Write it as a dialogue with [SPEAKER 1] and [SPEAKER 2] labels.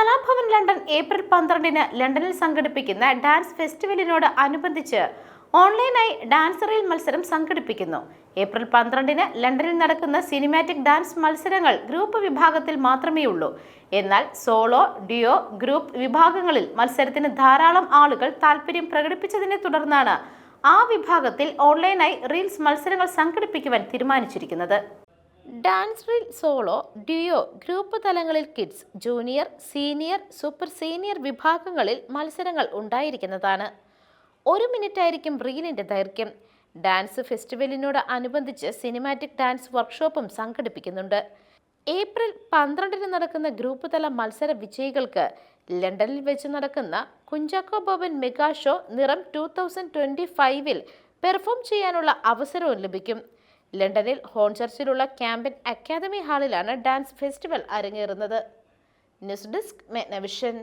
[SPEAKER 1] Kalabhavan London April പന്ത്രണ്ടിന് ലണ്ടനിൽ സംഘടിപ്പിക്കുന്ന ഡാൻസ് ഫെസ്റ്റിവലിനോട് അനുബന്ധിച്ച് ഓൺലൈനായി ഡാൻസ് റീൽ മത്സരം സംഘടിപ്പിക്കുന്നു. ഏപ്രിൽ പന്ത്രണ്ടിന് ലണ്ടനിൽ നടക്കുന്ന സിനിമാറ്റിക് ഡാൻസ് മത്സരങ്ങൾ ഗ്രൂപ്പ് വിഭാഗത്തിൽ മാത്രമേ ഉള്ളൂ. എന്നാൽ സോളോ ഡിയോ ഗ്രൂപ്പ് വിഭാഗങ്ങളിൽ മത്സരത്തിന് ധാരാളം ആളുകൾ താല്പര്യം പ്രകടിപ്പിച്ചതിനെ തുടർന്നാണ് ആ വിഭാഗത്തിൽ ഓൺലൈനായി റീൽസ് മത്സരങ്ങൾ സംഘടിപ്പിക്കുവാൻ തീരുമാനിച്ചിരിക്കുന്നത്. Dance reel solo duo group തലങ്ങളിൽ kids junior senior super senior വിഭാഗങ്ങളിൽ മത്സരങ്ങൾ ഉണ്ടായിരിക്കുന്നതാണ്. ഒരു മിനിറ്റ് ആയിരിക്കും റീലിന്റെ ദൈർഘ്യം. ഡാൻസ് ഫെസ്റ്റിവലിനോട് അനുബന്ധിച്ച് സിനിമാറ്റിക് ഡാൻസ് വർക്ക്ഷോപ്പും സംഘടിപ്പിക്കുന്നുണ്ട്. ഏപ്രിൽ പന്ത്രണ്ടിന് നടക്കുന്ന ഗ്രൂപ്പ് തല മത്സര വിജയികൾക്ക് ലണ്ടനിൽ വെച്ച് നടക്കുന്ന Kunchacko Boban mega show Niram two thousand twenty ഫൈവിൽ പെർഫോം ചെയ്യാനുള്ള അവസരവും ലഭിക്കും. ലണ്ടനിൽ ഹോൺചർച്ചിലുള്ള ക്യാമ്പൻ അക്കാദമി ഹാളിലാണ് ഡാൻസ് ഫെസ്റ്റിവൽ അരങ്ങേറുന്നത്. News desk മെഗ്നവിഷൻ.